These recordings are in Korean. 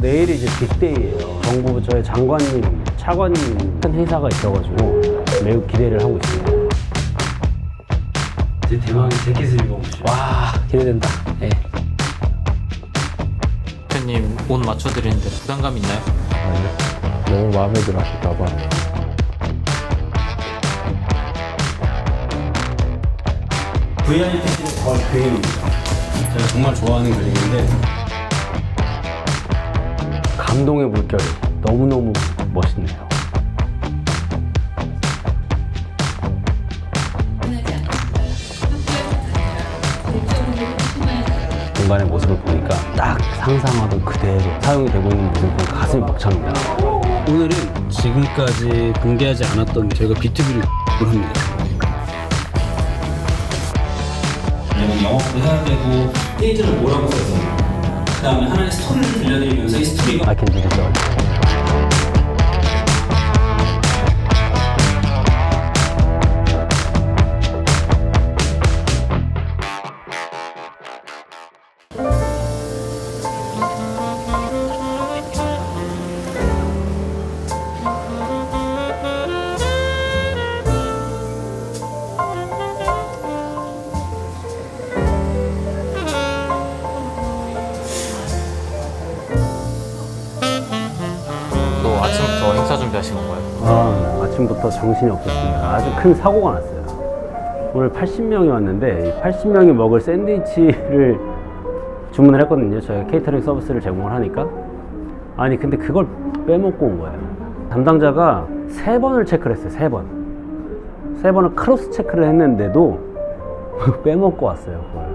내일이 이제 빅데이예요. 정부 부처의 장관님, 차관님 큰 행사가 있어가지고 매우 기대를 하고 있습니다. 제 대망의 재킷을 입어보시죠. 와 기대된다. 예. 대표님 옷 맞춰드리는데 부담감 있나요? 너무 마음에 들어 하실까봐. VIP실의 더 그림입니다. 제가 정말 좋아하는 그림인데 감동의 물결이 너무너무 멋있네요. 공간의 모습을 보니까 딱 상상하던 그대로 사용이 되고 있는 모습을 보니 가슴이 벅찹니다. 오늘은 지금까지 공개하지 않았던 저희가 B2B를 합니다. 영업도 해야 되고 페이지를 뭐라고 써서 그 다음에 하나의 스토리를 들려드리면서 이 스토리가 I can do this all. 큰 사고가 났어요. 오늘 80명이 왔는데 이 80명이 먹을 샌드위치를 주문을 했거든요. 저희가 케이터링 서비스를 제공을 하니까. 아니 근데 그걸 빼먹고 온 거예요. 담당자가 세 번을 체크를 했어요. 세 번. 세 번을 크로스 체크를 했는데도 빼먹고 왔어요. 그걸.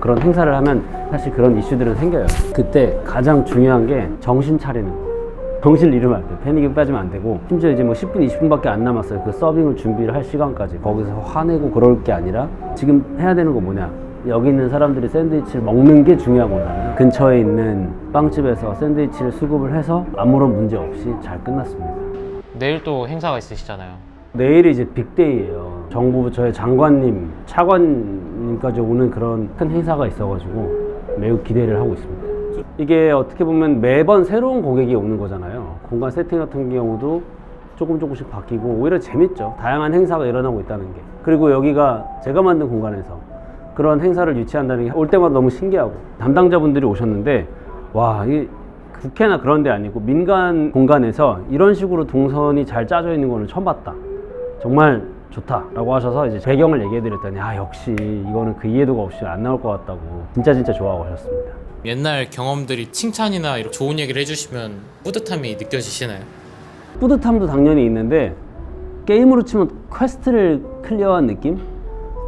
그런 행사를 하면 사실 그런 이슈들은 생겨요. 그때 가장 중요한 게 정신 차리는 거. 정신을 잃으면 안 돼요. 패닉이 빠지면 안 되고 심지어 이제 뭐 10분, 20분밖에 안 남았어요. 그 서빙을 준비를 할 시간까지 거기서 화내고 그럴 게 아니라 지금 해야 되는 거 뭐냐? 여기 있는 사람들이 샌드위치를 먹는 게 중요한 거잖아요. 근처에 있는 빵집에서 샌드위치를 수급을 해서 아무런 문제 없이 잘 끝났습니다. 내일 또 행사가 있으시잖아요. 내일이 이제 빅데이예요. 정부 부처의 장관님, 차관님까지 오는 그런 큰 행사가 있어가지고 매우 기대를 하고 있습니다. 이게 어떻게 보면 매번 새로운 고객이 오는 거잖아요. 공간 세팅 같은 경우도 조금 조금씩 바뀌고 오히려 재밌죠. 다양한 행사가 일어나고 있다는 게. 그리고 여기가 제가 만든 공간에서 그런 행사를 유치한다는 게 올 때마다 너무 신기하고 담당자분들이 오셨는데 와, 이 국회나 그런 데 아니고 민간 공간에서 이런 식으로 동선이 잘 짜져 있는 거는 처음 봤다. 정말 좋다라고 하셔서 이제 배경을 얘기해 드렸더니 아 역시 이거는 그 이해도가 없이 안 나올 것 같다고 진짜 진짜 좋아하고 하셨습니다. 옛날 경험들이 칭찬이나 이런 좋은 얘기를 해주시면 뿌듯함이 느껴지시나요? 뿌듯함도 당연히 있는데 게임으로 치면 퀘스트를 클리어한 느낌?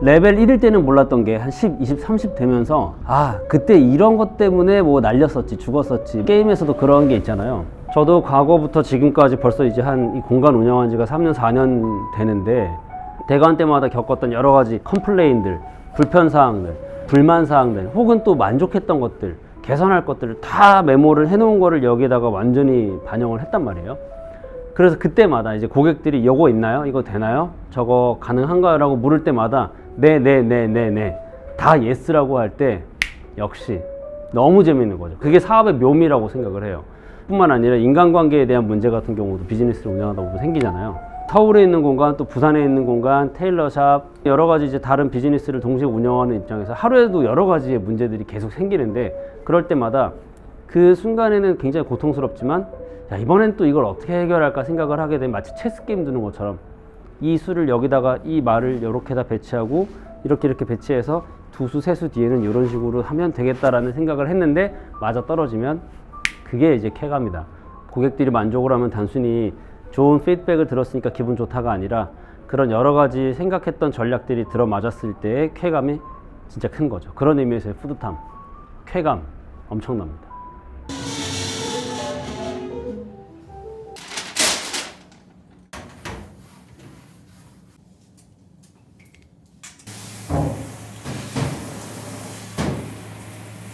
레벨 1일 때는 몰랐던 게 한 10, 20, 30 되면서 아 그때 이런 것 때문에 뭐 날렸었지 죽었었지 게임에서도 그런 게 있잖아요 저도 과거부터 지금까지 벌써 이제 한 이 공간 운영한 지가 3년 4년 되는데 대관 때마다 겪었던 여러 가지 컴플레인들 불편사항들 불만 사항들 혹은 또 만족했던 것들 개선할 것들을 다 메모를 해놓은 거를 여기에다가 완전히 반영을 했단 말이에요 그래서 그때마다 이제 고객들이 요거 있나요? 이거 되나요? 저거 가능한가요? 라고 물을 때마다 네, 네, 네, 네, 네. 다 예스라고 할 때 역시 너무 재밌는 거죠. 그게 사업의 묘미라고 생각을 해요. 뿐만 아니라 인간관계에 대한 문제 같은 경우도 비즈니스를 운영하다 보면 생기잖아요. 서울에 있는 공간, 또 부산에 있는 공간, 테일러샵, 여러 가지 이제 다른 비즈니스를 동시에 운영하는 입장에서 하루에도 여러 가지의 문제들이 계속 생기는데 그럴 때마다 그 순간에는 굉장히 고통스럽지만 야, 이번엔 또 이걸 어떻게 해결할까 생각을 하게 되면 마치 체스 게임 두는 것처럼 이 수를 여기다가 이 말을 이렇게다 배치하고 이렇게 이렇게 배치해서 두 수, 세 수 뒤에는 이런 식으로 하면 되겠다라는 생각을 했는데 맞아 떨어지면 그게 이제 쾌감이다. 고객들이 만족을 하면 단순히 좋은 피드백을 들었으니까 기분 좋다가 아니라 그런 여러 가지 생각했던 전략들이 들어맞았을 때의 쾌감이 진짜 큰 거죠. 그런 의미에서의 뿌듯함, 쾌감 엄청납니다.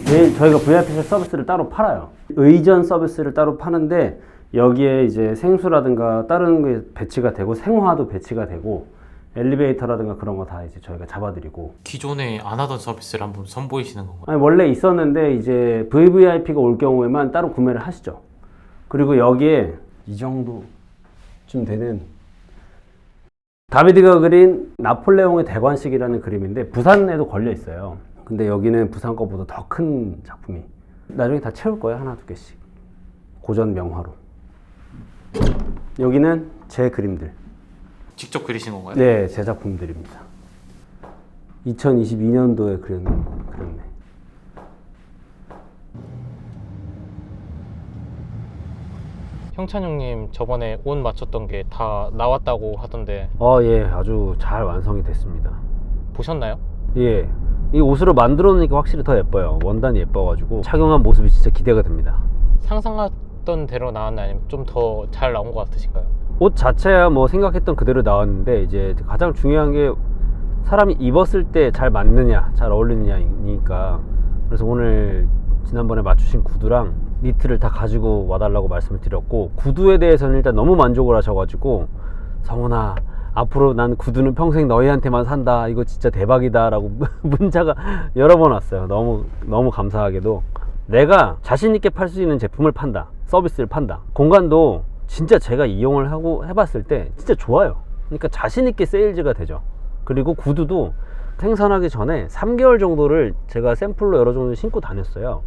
내일 저희가 VIP 서비스를 따로 팔아요. 의전 서비스를 따로 파는데 여기에 이제 생수라든가 다른 게 배치가 되고 생화도 배치가 되고 엘리베이터라든가 그런 거 다 이제 저희가 잡아드리고 기존에 안 하던 서비스를 한번 선보이시는 건가요? 아니 원래 있었는데 이제 VVIP가 올 경우에만 따로 구매를 하시죠. 그리고 여기에 이 정도쯤 되는 다비드가 그린 나폴레옹의 대관식이라는 그림인데 부산에도 걸려 있어요. 근데 여기는 부산 거보다 더 큰 작품이 나중에 다 채울 거예요 하나 두 개씩 고전 명화로. 여기는 제 그림들. 직접 그리신 건가요? 네, 제 작품들입니다. 2022년도에 그렸, 그렸네. 형찬 형님 저번에 옷 맞췄던 게 다 나왔다고 하던데 어, 예, 아주 잘 완성이 됐습니다. 보셨나요? 예, 이 옷으로 만들어 놓으니까 확실히 더 예뻐요. 원단이 예뻐가지고 착용한 모습이 진짜 기대가 됩니다. 상상 했던 대로 나왔나요? 아니면 좀 더 잘 나온 것 같으신가요? 옷 자체야 뭐 생각했던 그대로 나왔는데 이제 가장 중요한 게 사람이 입었을 때 잘 맞느냐, 잘 어울리느냐니까. 그래서 오늘 지난번에 맞추신 구두랑 니트를 다 가지고 와달라고 말씀을 드렸고 구두에 대해서는 일단 너무 만족을 하셔가지고 성훈아 앞으로 난 구두는 평생 너희한테만 산다 이거 진짜 대박이다 라고 문자가 여러 번 왔어요 너무 너무 감사하게도 내가 자신 있게 팔 수 있는 제품을 판다 서비스를 판다 공간도 진짜 제가 이용을 하고 해봤을 때 진짜 좋아요 그러니까 자신 있게 세일즈가 되죠 그리고 구두도 생산하기 전에 3개월 정도를 제가 샘플로 여러 종류 신고 다녔어요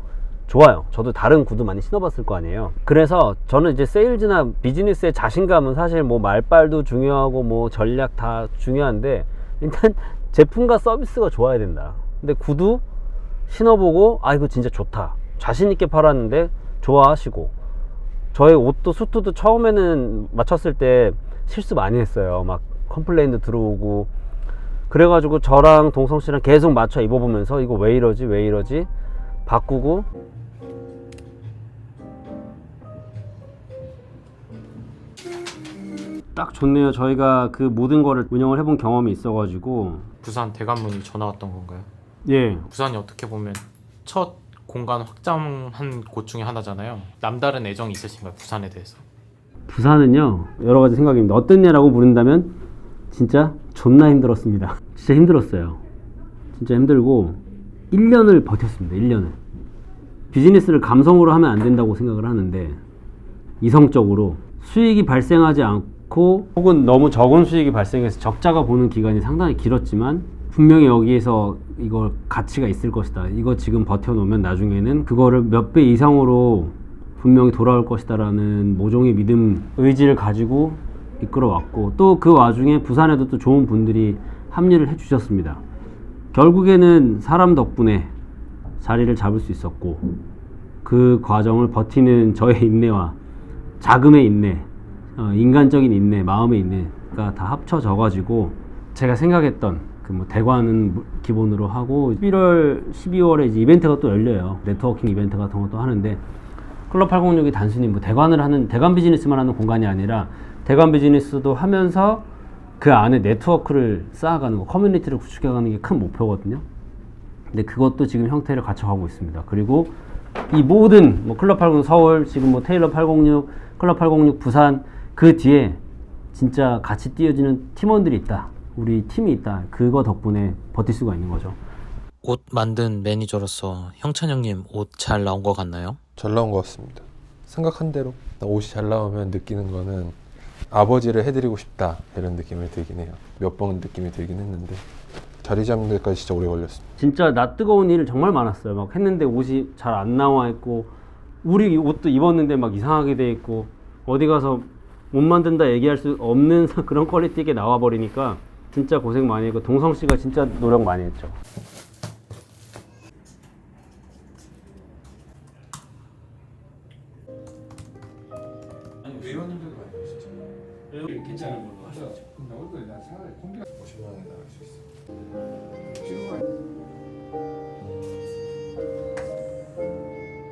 좋아요. 저도 다른 구두 많이 신어봤을 거 아니에요. 그래서 저는 이제 세일즈나 비즈니스의 자신감은 사실 뭐 말빨도 중요하고 뭐 전략 다 중요한데 일단 제품과 서비스가 좋아야 된다. 근데 구두 신어보고 아 이거 진짜 좋다. 자신 있게 팔았는데 좋아하시고 저의 옷도 수트도 처음에는 맞췄을 때 실수 많이 했어요. 막 컴플레인도 들어오고 그래가지고 저랑 동성 씨랑 계속 맞춰 입어보면서 이거 왜 이러지 왜 이러지 바꾸고 딱 좋네요. 저희가 그 모든 거를 운영을 해본 경험이 있어가지고 부산 대관문이 전화 왔던 건가요? 예 부산이 어떻게 보면 첫 공간 확장한 곳 중에 하나잖아요. 남다른 애정이 있으신가요? 부산에 대해서? 부산은요 여러 가지 생각입니다. 어땠냐라고 물은다면 진짜 존나 힘들었습니다. 진짜 힘들었어요. 진짜 힘들고 1년을 버텼습니다. 1년을 비즈니스를 감성으로 하면 안 된다고 생각을 하는데 이성적으로 수익이 발생하지 않고 혹은 너무 적은 수익이 발생해서 적자가 보는 기간이 상당히 길었지만 분명히 여기에서 이걸 가치가 있을 것이다. 이거 지금 버텨놓으면 나중에는 그거를 몇 배 이상으로 분명히 돌아올 것이다라는 모종의 믿음, 의지를 가지고 이끌어왔고 또 그 와중에 부산에도 또 좋은 분들이 합류를 해주셨습니다. 결국에는 사람 덕분에 자리를 잡을 수 있었고 그 과정을 버티는 저의 인내와 자금의 인내, 어, 인간적인 인내, 마음의 인내가 다 합쳐져 가지고 제가 생각했던 그 뭐 대관은 무- 기본으로 하고 11월, 12월에 이제 이벤트가 또 열려요. 네트워킹 이벤트 같은 것도 하는데 클럽 806이 단순히 뭐 대관을 하는 대관 비즈니스만 하는 공간이 아니라 대관 비즈니스도 하면서 그 안에 네트워크를 쌓아가는 거, 커뮤니티를 구축해가는 게 큰 목표거든요. 근데 그것도 지금 형태를 갖춰가고 있습니다. 그리고 이 모든 뭐 클럽 806 서울, 지금 뭐 테일러 806, 클럽 806 부산 그 뒤에 진짜 같이 뛰어지는 팀원들이 있다. 우리 팀이 있다. 그거 덕분에 버틸 수가 있는 거죠. 옷 만든 매니저로서 형찬 형님 옷 잘 나온 것 같나요? 잘 나온 것 같습니다. 생각한 대로 옷이 잘 나오면 느끼는 거는 아버지를 해드리고 싶다 이런 느낌이 들긴 해요. 몇 번 느낌이 들긴 했는데 자리 잡는 데까지 진짜 오래 걸렸습니다. 진짜 나 뜨거운 일 정말 많았어요. 막 했는데 옷이 잘 안 나와 있고 우리 옷도 입었는데 막 이상하게 돼 있고 어디 가서 못 만든다 얘기할 수 없는 그런 퀄리티게 나와 버리니까 진짜 고생 많이 했고 동성 씨가 진짜 노력 많이 했죠.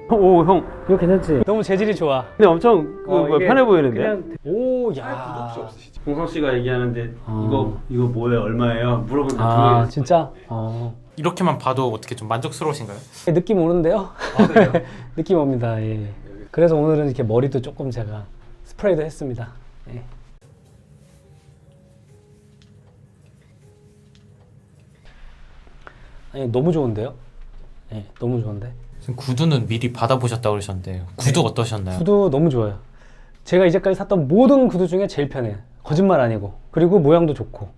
오 형, 이거 괜찮지? 너무 재질이 좋아. 근데 엄청 그 어, 뭐야, 이게 편해 보이는데. 그냥 오, 야. 동성 씨가 얘기하는데 이거 이거 뭐예요? 얼마예요? 물어보는데 아, 분명히 진짜? 어. 이렇게만 봐도 어떻게 좀 만족스러우신가요? 느낌 오는데요? 느낌 옵니다. 예. 그래서 오늘은 이렇게 머리도 조금 제가 스프레이도 했습니다. 예. 아니 너무 좋은데요? 예, 너무 좋은데. 구두는 미리 받아보셨다고 그러셨는데 구두 어떠셨나요? 구두 너무 좋아요. 제가 이제까지 샀던 모든 구두 중에 제일 편해요. 거짓말 아니고. 그리고 모양도 좋고.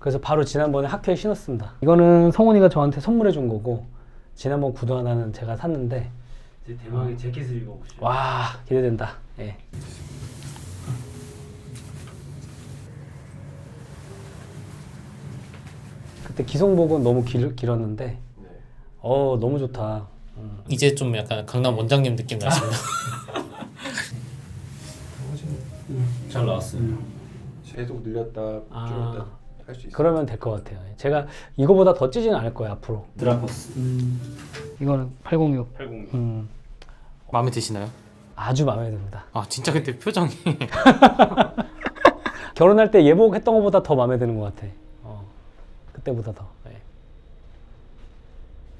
그래서 바로 지난번에 학교에 신었습니다. 이거는 성훈이가 저한테 선물해 준 거고 지난번 구두 하나는 제가 샀는데 이제 대망의 재킷을 입어보시죠. 와 기대된다. 예. 그때 기성복은 너무 길, 길었는데 어 너무 좋다. 음. 이제 좀 약간 강남 원장님 느낌 나십니다. 잘 나왔어요. 계속 늘렸다 아. 줄였다 할 수 있어요. 그러면 될 것 같아요. 제가 이거보다 더 찌지는 않을 거예요 앞으로. 드라코스. 이거는 806. 806. 음, 마음에 드시나요? 아주 마음에 듭니다. 아 진짜 근데 표정이 결혼할 때 예복했던 것보다 더 마음에 드는 것 같아. 어, 그때보다 더. 예.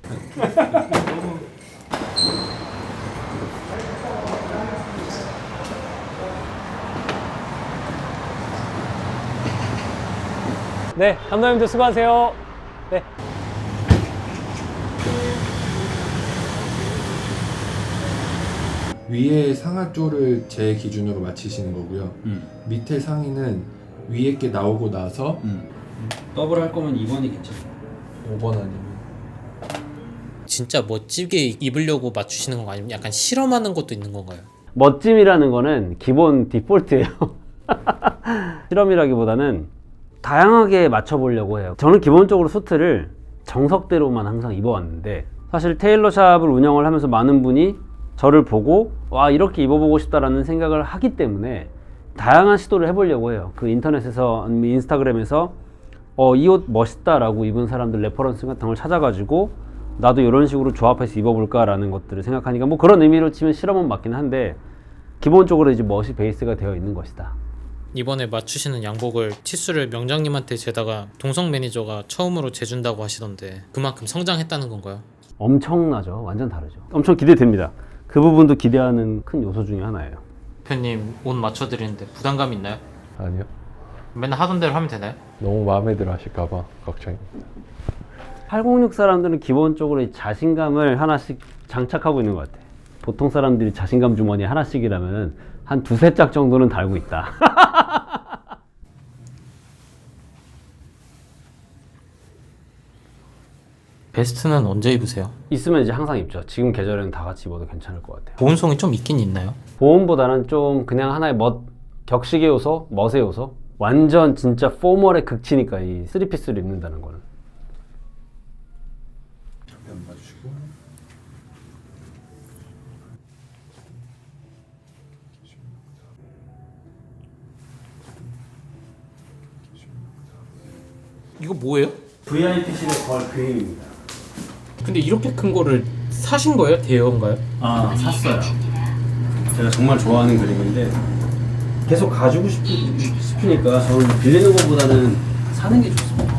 네, 감독님들 수고하세요. 네. 위에 상하줄을 제 기준으로 맞추시는 거고요. 음. 밑에 상의는 위에 게 나오고 나서 음. 더블 할 거면 2번이 괜찮아요. 5번 아니면 진짜 멋지게 입으려고 맞추시는 건가요? 아니면 약간 실험하는 것도 있는 건가요? 멋짐이라는 거는 기본 디폴트예요. 실험이라기보다는 다양하게 맞춰보려고 해요. 저는 기본적으로 수트를 정석대로만 항상 입어왔는데 사실 테일러샵을 운영을 하면서 많은 분이 저를 보고 와 이렇게 입어보고 싶다라는 생각을 하기 때문에 다양한 시도를 해보려고 해요. 그 인터넷에서 인스타그램에서 어, 이 옷 멋있다라고 입은 사람들 레퍼런스 같은 걸 찾아가지고 나도 이런 식으로 조합해서 입어볼까라는 것들을 생각하니까 뭐 그런 의미로 치면 실험은 맞긴 한데 기본적으로 이제 멋이 베이스가 되어 있는 것이다. 이번에 맞추시는 양복을 치수를 명장님한테 재다가 동성 매니저가 처음으로 재준다고 하시던데 그만큼 성장했다는 건가요? 엄청나죠. 완전 다르죠. 엄청 기대됩니다. 그 부분도 기대하는 큰 요소 중에 하나예요. 대표님 옷 맞춰드리는데 부담감 있나요? 아니요. 맨날 하던 대로 하면 되나요? 너무 마음에 들어 하실까봐 걱정입니다. 806 사람들은 기본적으로 이 자신감을 하나씩 장착하고 있는 것 같아. 보통 사람들이 자신감 주머니 하나씩이라면 한 두세 짝 정도는 달고 있다. 베스트는 언제 입으세요? 있으면 이제 항상 입죠. 지금 계절에는 다 같이 입어도 괜찮을 것 같아요. 보온성이 좀 있긴 있나요? 보온보다는 좀 그냥 하나의 멋, 격식의 요소, 멋의 요소. 완전 진짜 포멀의 극치니까 이 쓰리피스를 입는다는 거는. 면 봐주시고 이거 뭐예요? VIP실의 걸 그림입니다. 근데 이렇게 큰 거를 사신 거예요? 대여인가요? 아 샀어요. 제가 정말 좋아하는 그림인데 계속 가지고 싶, 싶으니까 저는 빌리는 것보다는 사는 게 좋습니다.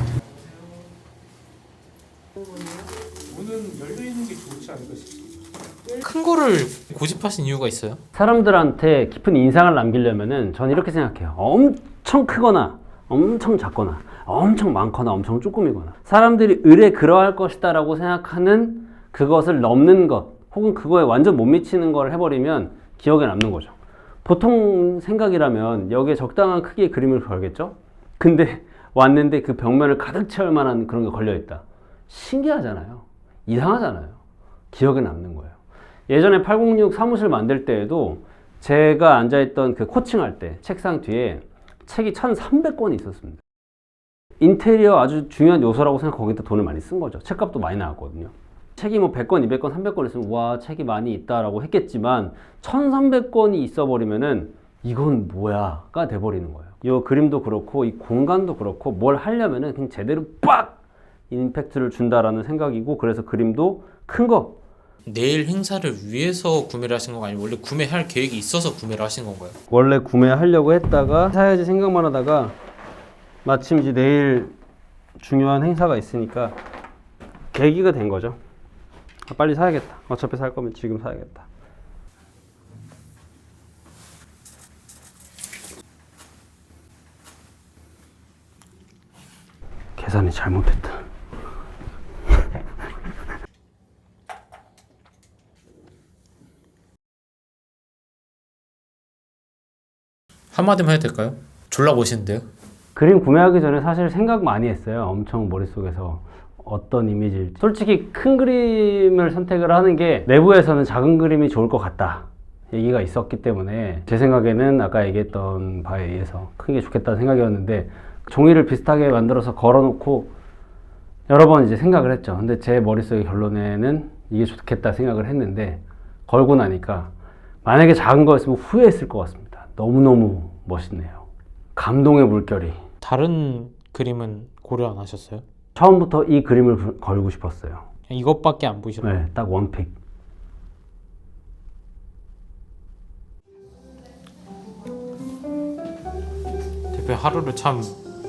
큰 거를 고집하신 이유가 있어요? 사람들한테 깊은 인상을 남기려면은 전 이렇게 생각해요. 엄청 크거나 엄청 작거나 엄청 많거나 엄청 조금이거나 사람들이 의뢰 그러할 것이다 라고 생각하는 그것을 넘는 것 혹은 그거에 완전 못 미치는 걸 해버리면 기억에 남는 거죠. 보통 생각이라면 여기에 적당한 크기의 그림을 걸겠죠? 근데 왔는데 그 벽면을 가득 채울 만한 그런 게 걸려 있다. 신기하잖아요. 이상하잖아요. 기억에 남는 거예요. 예전에 806 사무실 만들 때에도 제가 앉아있던 그 코칭할 때 책상 뒤에 책이 1,300권이 있었습니다. 인테리어 아주 중요한 요소라고 생각 거기다 돈을 많이 쓴 거죠. 책값도 많이 나왔거든요. 책이 뭐 100권, 200권, 300권 있으면 와 책이 많이 있다라고 했겠지만 1,300권이 있어버리면은 이건 뭐야가 돼버리는 거예요. 이 그림도 그렇고 이 공간도 그렇고 뭘 하려면은 그냥 제대로 빡 임팩트를 준다라는 생각이고 그래서 그림도 큰 거 내일 행사를 위해서 구매를 하신 건가요? 아니면 원래 구매할 계획이 있어서 구매를 하신 건가요? 원래 구매하려고 했다가 사야지 생각만 하다가 마침 이제 내일 중요한 행사가 있으니까 계기가 된 거죠. 아, 빨리 사야겠다. 어차피 살 거면 지금 사야겠다. 계산이 잘못됐다. 한마디만 해도 될까요? 졸라 멋있는데요? 그림 구매하기 전에 사실 생각 많이 했어요. 엄청 머릿속에서 어떤 이미지를. 솔직히 큰 그림을 선택을 하는 게 내부에서는 작은 그림이 좋을 것 같다. 얘기가 있었기 때문에 제 생각에는 아까 얘기했던 바에 의해서 큰 게 좋겠다는 생각이었는데 종이를 비슷하게 만들어서 걸어놓고 여러 번 이제 생각을 했죠. 근데 제 머릿속의 결론에는 이게 좋겠다 생각을 했는데 걸고 나니까 만약에 작은 거였으면 후회했을 것 같습니다. 너무너무 멋있네요. 감동의 물결이. 다른 그림은 고려 안 하셨어요? 처음부터 이 그림을 부- 걸고 싶었어요. 그냥 이것밖에 안 보이셨나요? 네, 딱 원픽. 대표 하루를 참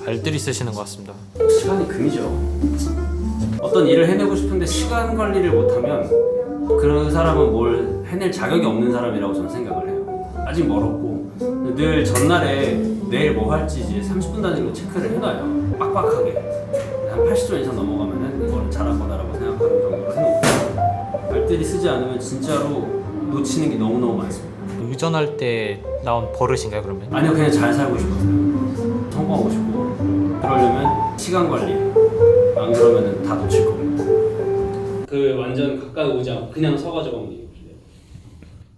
알뜰히 쓰시는 것 같습니다. 시간이 금이죠. 어떤 일을 해내고 싶은데 시간 관리를 못하면 그 사람은 뭘 해낼 자격이 없는 사람이라고 저는 생각을 해요. 아직 멀었고 늘 전날에 내일 뭐 할지 이제 30분 단위로 체크를 해놔요. 빡빡하게. 한 80점 이상 넘어가면은 이거는 잘한 거다라고 생각하는 정도로 해놓고. 알뜰히 쓰지 않으면 진짜로 놓치는 게 너무 너무 많습니다. 의전할 때 나온 버릇인가요 그러면? 아니요 그냥 잘 살고 싶었어요. 성공하고 싶고. 그러려면 시간 관리. 안 그러면은 다 놓칠 겁니다. 그 완전 가까이 오지 않고 그냥 서가지고 이기실래요?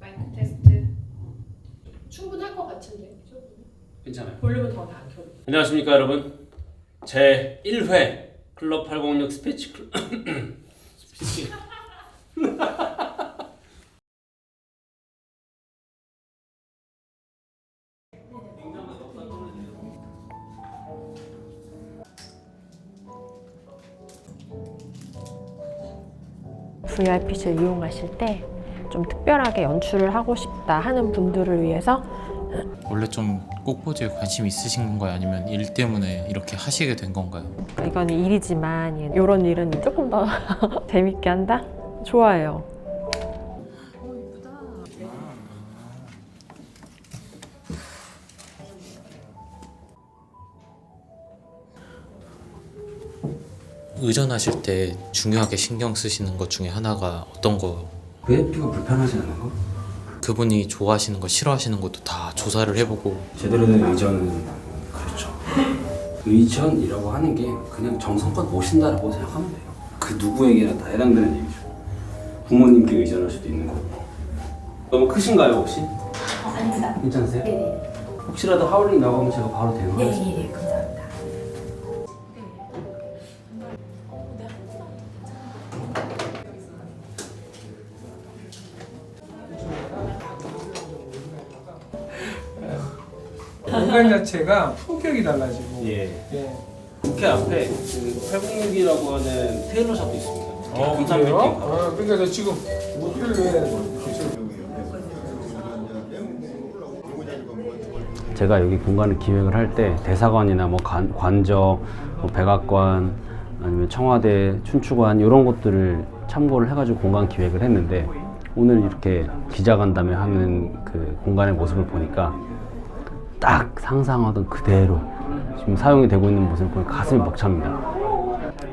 마이크 테스트 충분할 것 같은데 그죠? 괜찮아요 볼륨은 더 낮춰. 안녕하십니까 여러분. 제 1회 클럽 806 스피치 클럽 스피치. VIP실 이용하실 때 좀 특별하게 연출을 하고 싶다 하는 분들을 위해서 원래 좀 꽃꽂이에 관심 있으신 건가요? 아니면 일 때문에 이렇게 하시게 된 건가요? 이건 일이지만 이런 일은 조금 더 재밌게 한다? 좋아해요. 의전하실 때 중요하게 신경 쓰시는 것 중에 하나가 어떤 거? VIP가 불편하지 않은 거? 그분이 좋아하시는 거 싫어하시는 것도 다 조사를 해보고 제대로 된 의전은 그렇죠. 의전이라고 하는 게 그냥 정성껏 모신다라고 생각하면 돼요. 그 누구에게나 다 해당되는 얘기죠. 부모님께 의전할 수도 있는 거고. 너무 크신가요 혹시? 아닙니다. 괜찮으세요? 네네. 혹시라도 하울링 나가면 제가 바로 대응하겠습니다. 네네 감 공간 자체가 품격이 달라지고 예. 예. 국회 앞에 그 806이라고 하는 테일러샵도 있습니다. 어, 그래요? 빌딩. 어, 그러니까 저 지금 일을 왜 제가 여기 공간을 기획을 할 때 대사관이나 뭐 관, 관저, 뭐 백악관 아니면 청와대, 춘추관 이런 것들을 참고를 해가지고 공간 기획을 했는데 오늘 이렇게 기자간담회 하는 그 공간의 모습을 보니까 딱 상상하던 그대로 지금 사용이 되고 있는 모습을 보니까 가슴이 벅찹니다.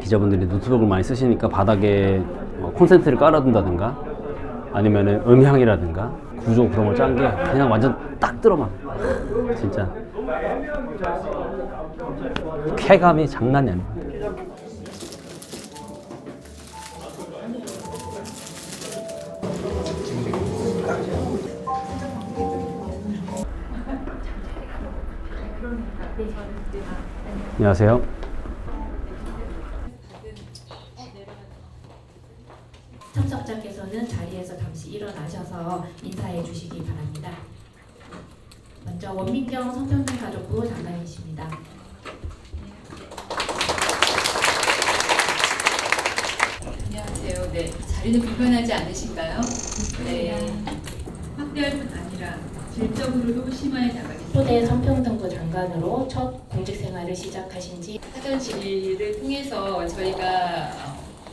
기자분들이 노트북을 많이 쓰시니까 바닥에 뭐 콘센트를 깔아둔다든가 아니면은 음향이라든가 구조 그런 걸 짠 게 그냥 완전 딱 들어만 진짜 쾌감이 장난이 아닙니다. 안녕하세요. 참석자께서는 자리에서 잠시 일어나셔서 인사해 주시기 바랍니다. 먼저 원민정 성평등 가족부 장관이십니다. 안녕하세요. 네 자리는 불편하지 않으신가요? 네 확대할 뿐 아니라 질적으로도 심하게 나가겠 초대 성평등부 장관으로 첫 공직 생활을 시작하신 지 사전 질의를 통해서 저희가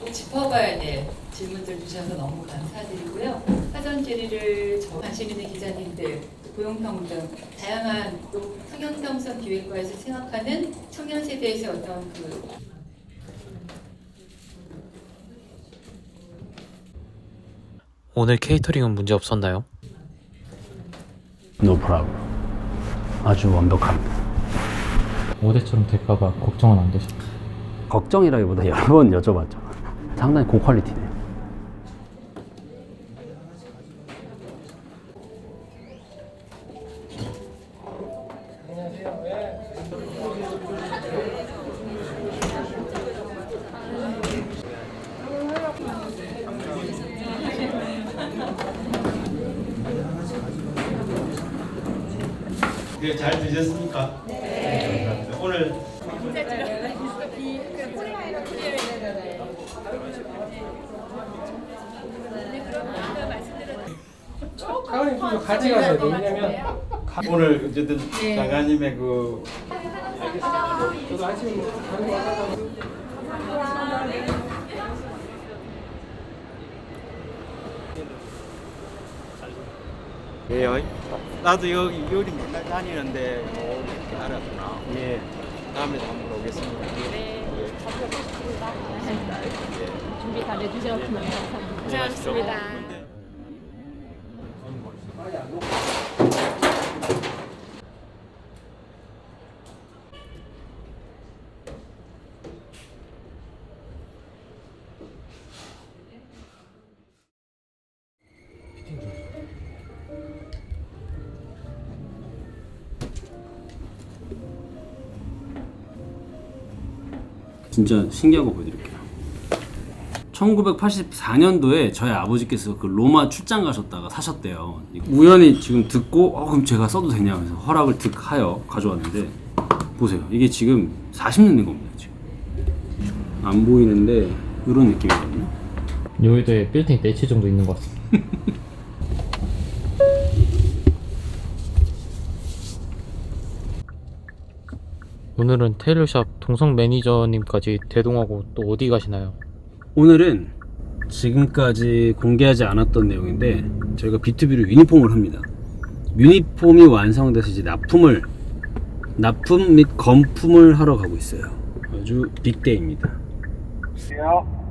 꼭 짚어봐야 될 질문들 주셔서 너무 감사드리고요. 사전 질의를 하시는 기자님들, 고용평등, 다양한 또 성형평선 기획과에서 생각하는 청년 세대에서 어떤 그 오늘 케이터링은 문제 없었나요? No problem. 아주 완벽합니다. 5대처럼 될까봐 걱정은 안 되시나요? 걱정이라기보다 여러 번 여쭤봤죠. 상당히 고퀄리티네요. 네, 잘 드셨습니까? 네. 오늘 가은이 좀 같이 가셔야 돼. 왜냐면 오늘 어쨌든 장관님의 그 저도 아침에 뭐 다른 거 하다가 왜요? 나도 여기 요리 맨날 다니는데 뭐 이렇게 알았구나. 예. 다음에도 한번 오겠습니다. 네. 준비 다 해주셔서 감사합니다. 고생하셨습니다. 진짜 신기한 거 보여드릴게요. 1984년도에 저희 아버지께서 그 로마 출장 가셨다가 사셨대요. 우연히 지금 듣고 어, 그럼 제가 써도 되냐 해서 허락을 득하여 가져왔는데 보세요. 이게 지금 40년 된 겁니다. 지금 안 보이는데 이런 느낌이거든요. 여의도에 빌딩 4채 정도 있는 것 같습니다. 오늘은 테일러샵 동성 매니저님까지 대동하고 또 어디 가시나요? 오늘은 지금까지 공개하지 않았던 내용인데 저희가 B2B로 유니폼을 합니다. 유니폼이 완성돼서 이제 납품을 납품 및 건품을 하러 가고 있어요. 아주 빅데이입니다.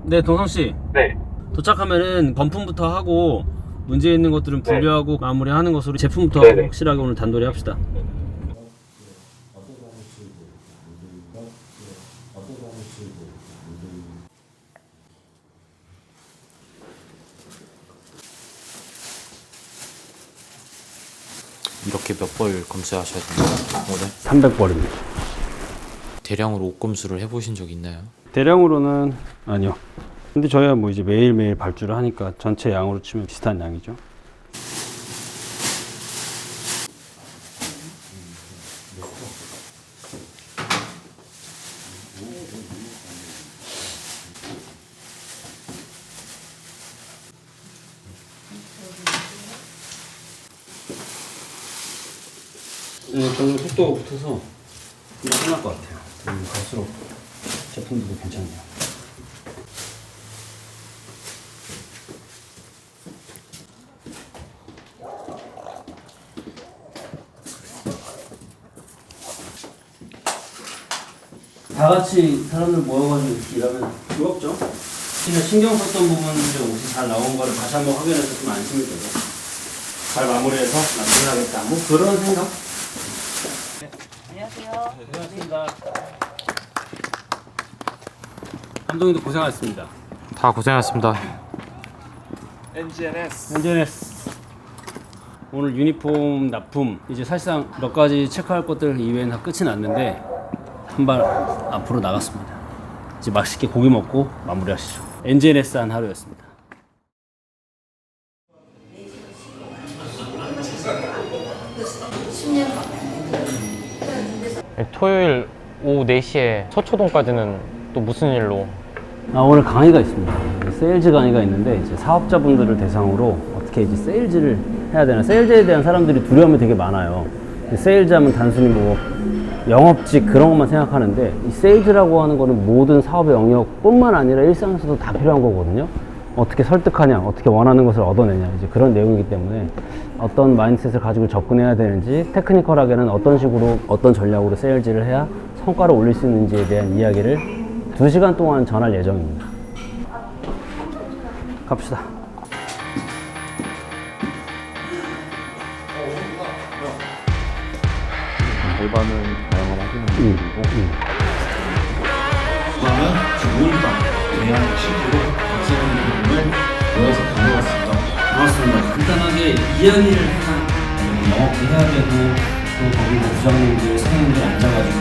네, 동성 씨. 네. 도착하면은 건품부터 하고 문제 있는 것들은 분류하고 마무리하는 것으로 제품부터 네네. 확실하게 오늘 단도리 합시다. 이렇게 몇 벌 검수하셔야 됩니까? 오늘? 300벌입니다. 대량으로 옷 검수를 해보신 적 있나요? 대량으로는 아니요. 근데 저희가 뭐 이제 매일매일 발주를 하니까 전체 양으로 치면 비슷한 양이죠. 네, 저는 속도가 붙어서 금방 끝날 것 같아요. 음, 갈수록 제품들도 괜찮네요. 다 같이 사람들 모여가지고 이렇게 일하면 즐겁죠? 진짜 신경 썼던 부분들 옷이 잘 나온 거를 다시 한번 확인해서 좀 안심이 되고 잘 마무리해서 하겠다. 뭐 그런 생각? 안녕하세요. 네, 고생하셨습니다. 감독님도 고생하셨습니다. 다 고생하셨습니다. NGNS. NGNS 오늘 유니폼 납품 이제 사실상 몇 가지 체크할 것들 이외에는 다 끝이 났는데 한 발 앞으로 나갔습니다. 이제 맛있게 고기 먹고 마무리하시죠. NGNS 한 하루였습니다. 토요일 오후 4시에 서초동까지는 또 무슨 일로? 아, 오늘 강의가 있습니다. 세일즈 강의가 있는데 이제 사업자분들을 대상으로 어떻게 이제 세일즈를 해야 되나 세일즈에 대한 사람들이 두려움이 되게 많아요. 세일즈 하면 단순히 뭐 영업직 그런 것만 생각하는데 이 세일즈라고 하는 거는 모든 사업의 영역뿐만 아니라 일상에서도 다 필요한 거거든요. 어떻게 설득하냐, 어떻게 원하는 것을 얻어내냐 이제 그런 내용이기 때문에 어떤 마인드셋을 가지고 접근해야 되는지 테크니컬하게는 어떤 식으로 어떤 전략으로 세일즈를 해야 성과를 올릴 수 있는지에 대한 이야기를 2시간 동안 전할 예정입니다. 갑시다. 절반은 다양한 하시는 분들이고 그거는 지금 5일간 대한 실제로 박사님 교육을 모여서 다녀왔습니다. 그렇습니다. 간단하게 이야기를 항상 영업도 해야 되고 또 거기 뭐 부장님들, 사장님들 앉아가지고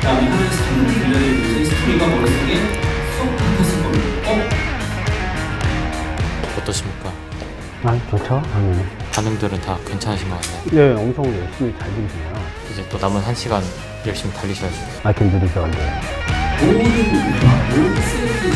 회의를 뭐라고 그 다음에 하나의 스토리를 들려드리면서 이 스토리가 머릿속에 쏙 박혔을 겁니다. 어? 어떠십니까? 아 좋죠 당연히 반응들은 다 괜찮으신 것 같나요? 네 엄청 열심히 잘 들으시네요 이제 또 남은 한 시간 열심히 달리셔야죠. This all day 모든 분들과 모든 세일